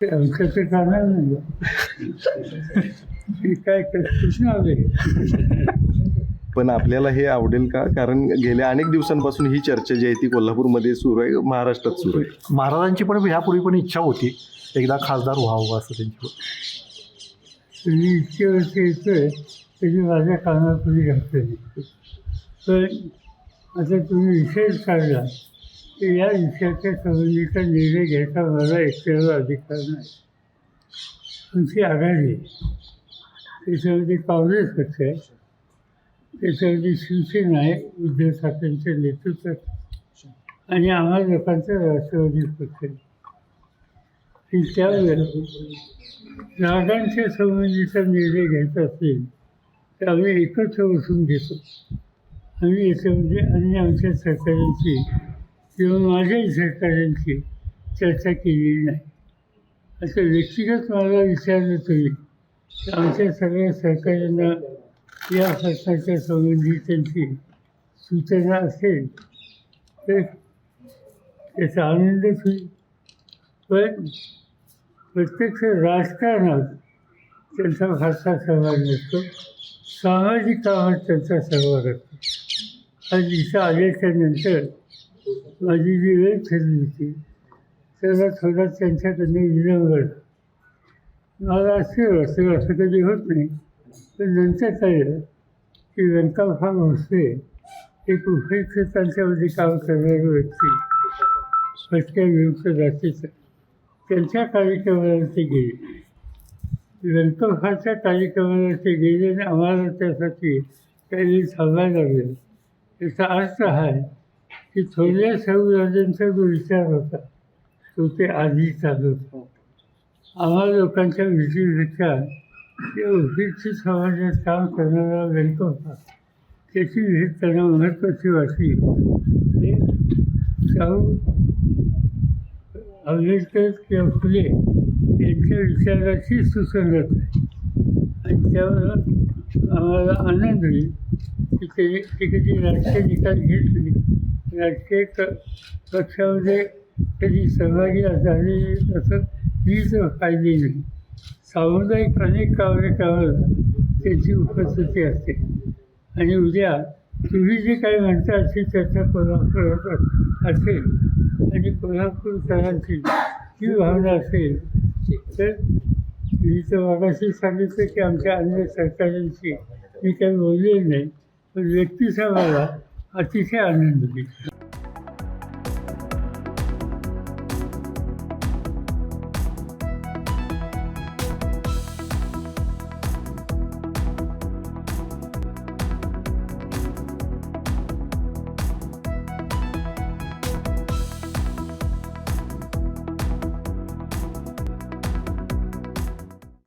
ते अंशाचं कारण नाही हे काय कृष्ण आले पण आपल्याला हे आवडेल का? कारण गेल्या अनेक दिवसांपासून ही चर्चा जी आहे ती कोल्हापूरमध्ये सुरू आहे महाराष्ट्रात सुरू आहे. महाराजांची पण ह्यापूर्वी पण इच्छा होती एकदा खासदार व्हावं असं त्यांची. इतके वर्ष येतोय त्याची माझ्या कानापुढे घातलेली पण आता तुम्ही विषयच काढला या विषयाच्या संबंधीचा निर्णय घ्यायचा मला एकट्याला अधिकार नाही. आमची आघाडी आहे त्याच्यामध्ये काँग्रेस पक्ष आहे त्याच्यामध्ये शिवसेना आहे उद्धव ठाकरेंच्या नेतृत्वात आणि आम्हा लोकांचा राष्ट्रवादी पक्ष आहे. त्यावेळेस जागांच्या संबंधीचा निर्णय घ्यायचा असेल तर आम्ही एकत्र बसून घेतो. आम्ही याच्यामध्ये अन्य आमच्या सरकारांची किंवा माझ्याही सहकाऱ्यांची चर्चा केलेली नाही. असं व्यक्तिगत मला विचारलं तुम्ही तर आमच्या सगळ्या सहकाऱ्यांना या प्रश्नाच्या संबंधी त्यांची सूचना असेल तर त्याचा आनंदच होईल. पण प्रत्यक्ष राजकारणात त्यांचा फारसा सहभाग नसतो. सामाजिक कामात त्यांचा सहभाग असतो. हा दिशा आल्याच्यानंतर माझी जी वेळ ठरली होती त्याला थोडा त्यांच्याकडनं विलंब झाला मला असं वाटतं असं कधी होत नाही पण नंतर कळलं की व्यंकटराव भोसले एक उपयुक्त त्यांच्यामध्ये काम करणारे व्यक्ती फटक्या विमुक्त जातीचं त्यांच्या कार्यक्रमाला ते गेले. व्यंकटरावच्या कार्यक्रमाला ते गेले आणि आम्हाला त्यासाठी काही थांबायला लागले. याचा अर्थ हा आहे की थोड्या सौराजांचा जो विचार होता. तो ते आधी चालू होता. आम्हा लोकांच्या विचार या ओबीसी समाजात काम करणारा व्यक्त होता. त्याची भेट त्यांना महत्त्वाची वाटली? ते शाहू आंबेडकर किंवा फुले यांच्या विचाराशी सुसंगत आहे. आणि त्यावर आम्हाला आनंद होईल की ते ते राष्ट्रीय राजकीय निकाल घेत नाही पक्षामध्ये कधी सहभागी झाले असं वीज तर नाही. सामुदायिक अनेक कार्यक्रमाला त्याची उपस्थिती असते. आणि उद्या तुम्ही जे काही म्हणता अशी चर्चा कोल्हापुरात असेल आणि कोल्हापूरकरांची ही भावना असेल तर मी तर मागाशी सांगितलं की आमच्या अन्य सरकारांशी मी काही बोलले नाही पण व्यक्तीचा मला अतिशय आनंद होईल